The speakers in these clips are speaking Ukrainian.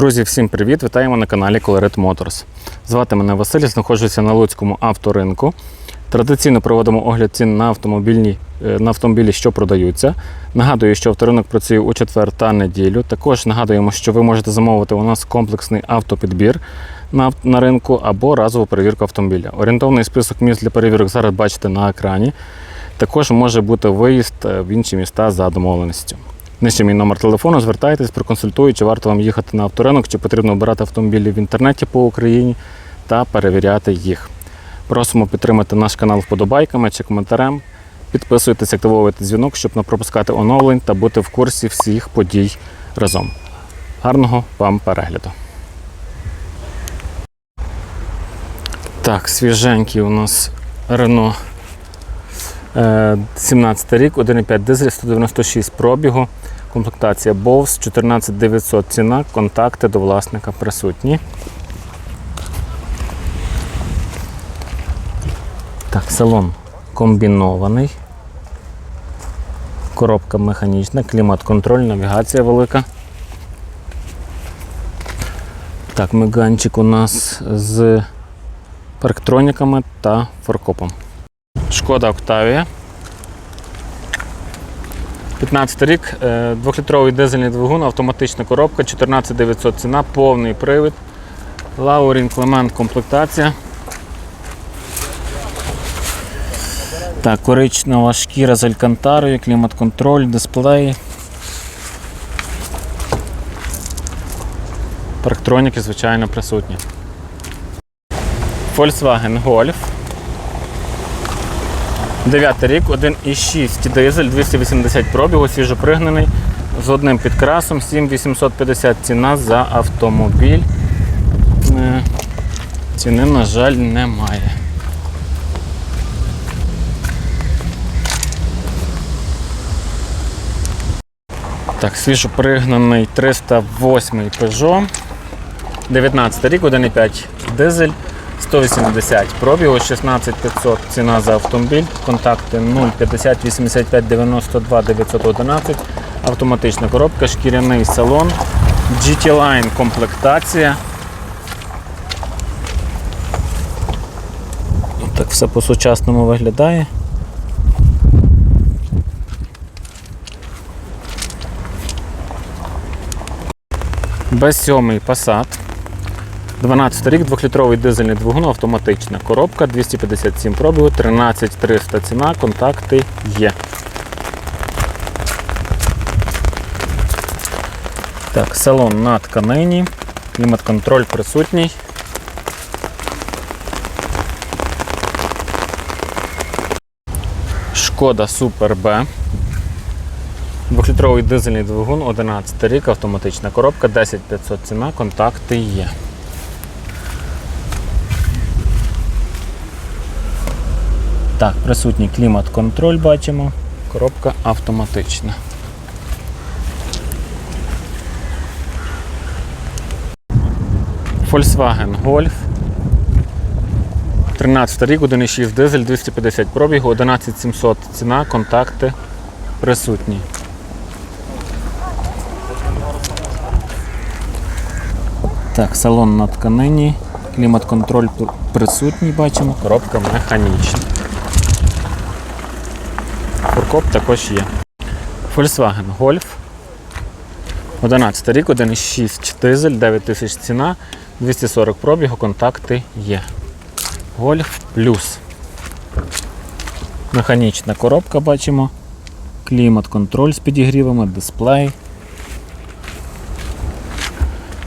Друзі, всім привіт! Вітаємо на каналі Colored Motors. Звати мене Василь, знаходжуся на Луцькому авторинку. Традиційно проводимо огляд цін на, автомобільні, е, на автомобілі, що продаються. Нагадую, що авторинок працює у четвер та неділю. Також нагадуємо, що ви можете замовити у нас комплексний автопідбір на, на ринку або разову перевірку автомобіля. Орієнтовний список міст для перевірок зараз бачите на екрані. Також може бути виїзд е, в інші міста за домовленістю. Нижче мій номер телефону, звертайтесь, проконсультую, чи варто вам їхати на авторинок, чи потрібно обирати автомобілі в інтернеті по Україні та перевіряти їх. Просимо підтримати наш канал вподобайками чи коментарем. Підписуйтесь, активовуйте дзвінок, щоб не пропускати оновлень та бути в курсі всіх подій разом. Гарного вам перегляду! Так, свіженький у нас Е, 17 рік, 1,5 дизель, 196 пробігу, комплектація Bose, 14900 ціна, контакти до власника присутні. Так, салон комбінований. Коробка механічна, клімат-контроль, навігація велика. Так, миганчик у нас з парктроніками та форкопом. Шкода Октавія. 15 рік, е, двохлітровий дизельний двигун, автоматична коробка, 14900 ціна, повний привід. Лаурін Клемент комплектація. Так, коричнева шкіра з алькантарою, клімат-контроль, дисплей. Парктроніки, звичайно, присутні. Volkswagen Golf. 9 рік, 1,6 дизель, 280 пробігу, свіжопригнаний, з одним підкрасом, 7850 ціна за автомобіль. Е, Ціни, на жаль, немає. Так, свіжопригнаний 308 Peugeot. 19 рік, 1,5 дизель, 180 пробігу, 16500 ціна за автомобіль, контакти 050 85 92 911, автоматична коробка, шкіряний салон, GT Line комплектація. Так все по-сучасному виглядає. Б7 Passat. 12 рік, 2-літровий дизельний двигун, автоматична коробка, 257 пробігу, 13300 ціна, контакти є. Так, салон на тканині, клімат-контроль присутній. Шкода Супер Б. Двохлітровий дизельний двигун, 11 рік, автоматична коробка, 10500 ціна, контакти є. Так, присутній клімат-контроль бачимо. Коробка автоматична. Volkswagen Golf. 13 рік, 1,6 дизель, 250 пробігу, 11700 ціна, контакти присутні. Так, салон на тканині, клімат-контроль присутній, бачимо, коробка механічна. Фуркоп також є. Volkswagen Golf. 11 рік, 1,6 дизель, 9000 ціна, 240 пробігу, контакти є. Golf Plus. Механічна коробка бачимо. Клімат-контроль з підігрівами, дисплей.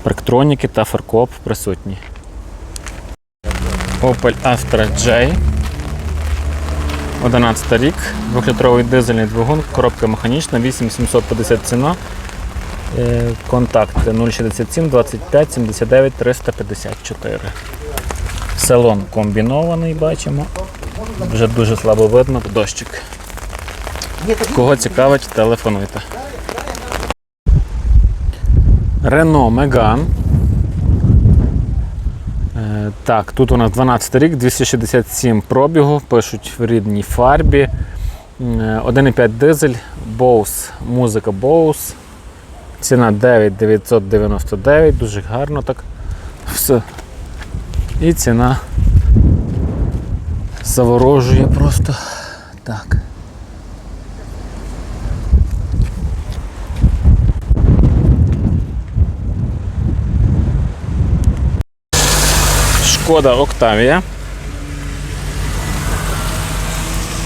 Парктроніки та фаркоп присутні. Opel Astra J. 11 рік, 2-літровий дизельний двигун, коробка механічна, 8750 ціна. Контакти 067 25 79 354. Салон комбінований, бачимо. Вже дуже слабо видно, дощик. Кого цікавить, телефонуйте. Renault Megane. Е, Так, тут у нас 12 рік, 267 пробігу, пишуть в рідній фарбі. Е, 1,5 дизель, Bose, музика Bose. Ціна 9999, дуже гарно так. Все. І ціна заворожує просто так. Шкода Октавія.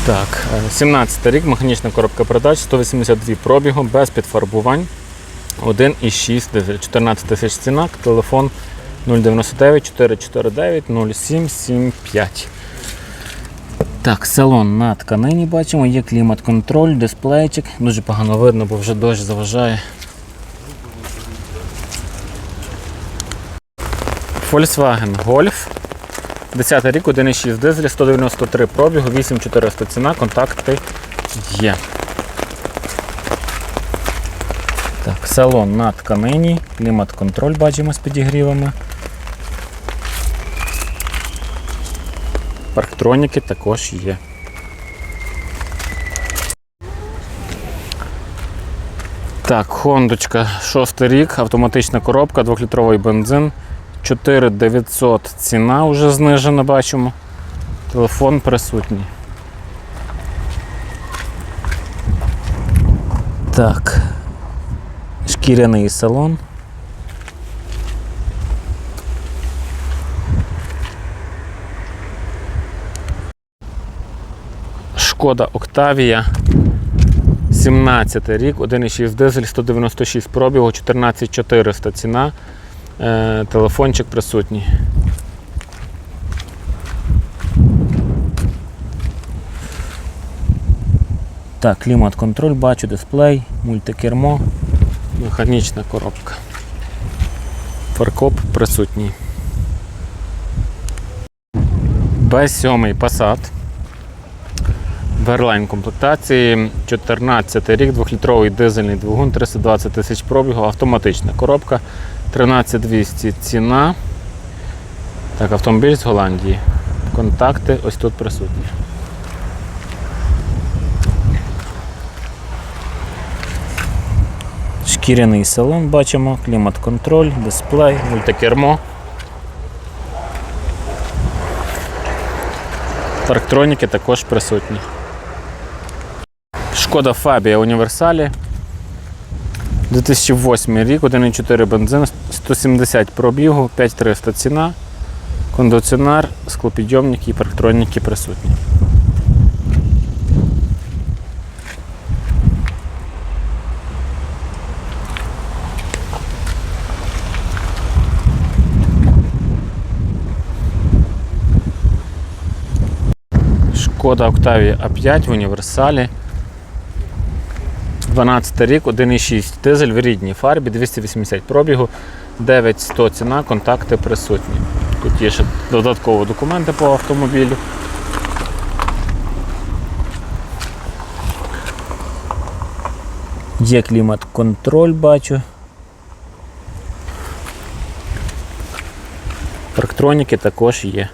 Так, е, 17 рік, механічна коробка передач, 182 пробігу, без підфарбувань. 1,6 14 тисяч ціна, телефон 099 449 0775. Так, салон на тканині бачимо, є клімат-контроль, дисплейчик. Дуже погано видно, бо вже дощ заважає. Volkswagen Golf. 10 рік, 1,6 дизель, 193 пробігу, 8400 ціна, контакти є. Так, салон на тканині, клімат-контроль бачимо з підігрівами. Парктроніки також є. Так, Хондочка, 6 рік, автоматична коробка, 2-літровий бензин. 4900 ціна вже знижена, бачимо. Телефон присутній. Так. Шкіряний салон. Шкода Октавія. 17 рік, 1,6 дизель, 196 пробігу, 14400 ціна. Е, телефончик присутній. Так, клімат-контроль, бачу, дисплей, мультикермо, механічна коробка. Фаркоп присутній. Б7 Passat. Верлайн комплектації, 14 рік, 2-літровий дизельний двигун, 320 тисяч пробігу, автоматична коробка, 13200 ціна. Так, автомобіль з Голландії. Контакти ось тут присутні. Шкіряний салон бачимо, клімат-контроль, дисплей, мультикермо. Парктроніки також присутні. Шкода Фабія Універсалі. 2008 рік, 1,4 бензин, 170 пробігу, 5300 ціна, кондиціонер, склопідйомники і парктроніки присутні. Шкода Octavia A5 в універсалі. 12 рік, 1,6 дизель в рідній фарбі, 280 пробігу, 9100 ціна, контакти присутні. Тут є ще додаткові документи по автомобілю. Є клімат-контроль, бачу. Парктроніки також є.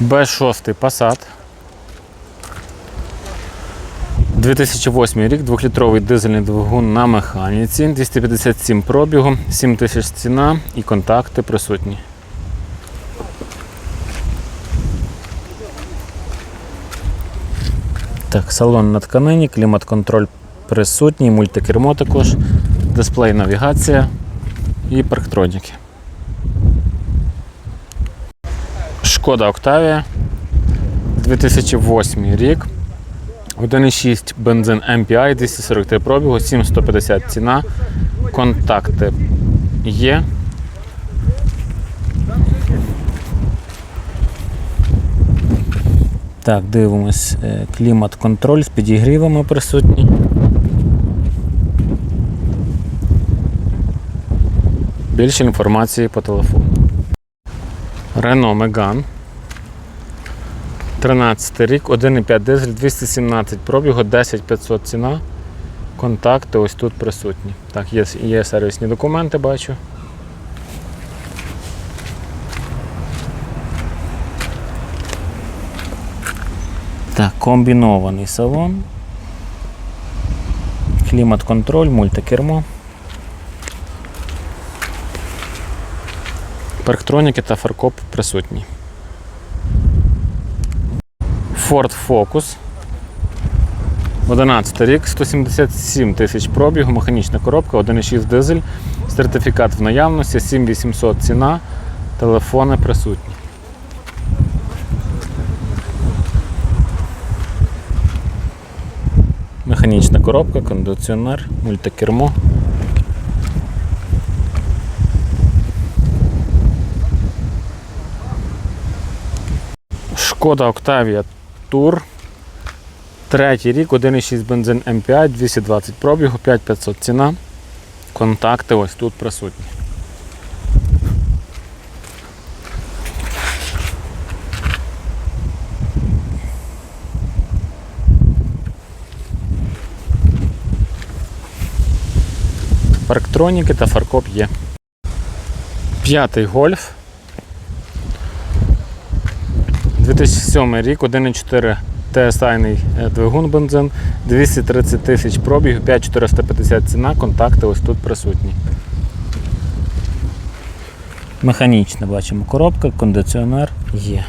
Б6 Passat. 2008 рік, 2-літровий дизельний двигун на механіці, 257 пробігу, 7 тисяч ціна і контакти присутні. Так, салон на тканині, клімат-контроль присутній, мультикермо також, дисплей навігація і парктроніки. Шкода Октавія. 2008 рік. 1,6 бензин MPI, 243 пробігу, 7150 ціна. Контакти є. Так, дивимось. е, Клімат-контроль з підігрівами присутній. Більше інформації по телефону. Renault Megane. 13 рік, 1,5 дизель, 217 пробігу, 10500 ціна. Контакти ось тут присутні. Так, є, є сервісні документи, бачу. Так, комбінований салон. Клімат-контроль, мультикермо. Парктроніки та фаркоп присутні. Ford Focus. 11 рік, 177 тисяч пробігу, механічна коробка, 1,6 дизель, сертифікат в наявності, 7800 ціна, телефони присутні. Механічна коробка, кондиціонер, мультикермо. Шкода Octavia Tour. Третій рік, 1,6 бензин М5, 220 пробігу, 5500 ціна. Контакти ось тут присутні. Парктроніки та фаркоп є. П'ятий гольф. 2007 рік, 1,4 TSI двигун бензин, 230 тисяч пробігу, 5450 ціна, контакти ось тут присутні. Механічна бачимо коробка, кондиціонер є.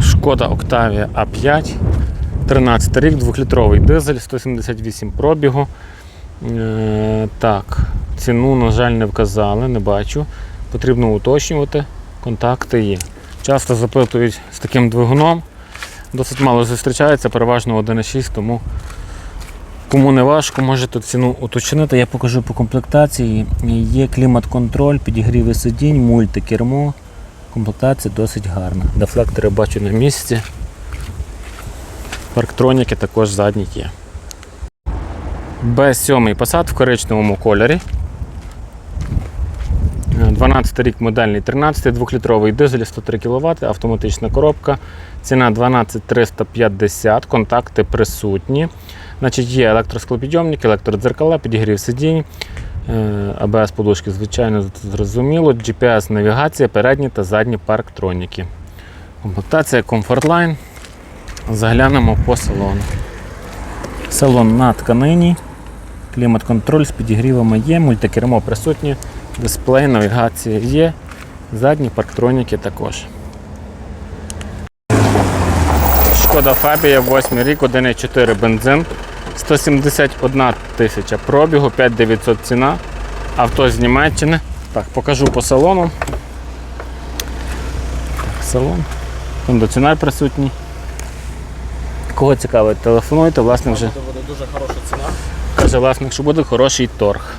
Шкода Octavia A5, 13 рік, 2-літровий дизель, 178 пробігу. Е, так, ціну, на жаль, не вказали, не бачу. Потрібно уточнювати. Контакти є. Часто запитують з таким двигуном. Досить мало зустрічається, переважно 1,6, тому кому не важко, можете ціну уточнити. Я покажу по комплектації. Є клімат-контроль, підігріви сидінь, мультикермо. Комплектація досить гарна. Дефлектори бачу на місці. Парктроніки також задні є. Б7 Passat в коричневому кольорі. 12 рік модельний 13, 2-літровий дизель 103 кВт, автоматична коробка. Ціна 12350, контакти присутні. Значить, Є електросклопідйомник, електродзеркала, підігрів сидінь, е, АБС подушки, звичайно, зрозуміло, GPS навігація, передні та задні парктроніки. Комплектація Comfortline. Заглянемо по салону. Салон на тканині. Клімат-контроль з підігрівами є, мультикермо присутнє, дисплей, навігація є, задні парктроніки також. Шкода Фабія, 8 рік, 1,4 бензин, 171 тисяча пробігу, 5900 ціна. Авто з Німеччини. Так, покажу по салону. Салон. Кондиціонер присутній. Кого цікавить, телефонуйте, власник вже Це буде дуже хороша ціна. Каже власник, що буде хороший торг.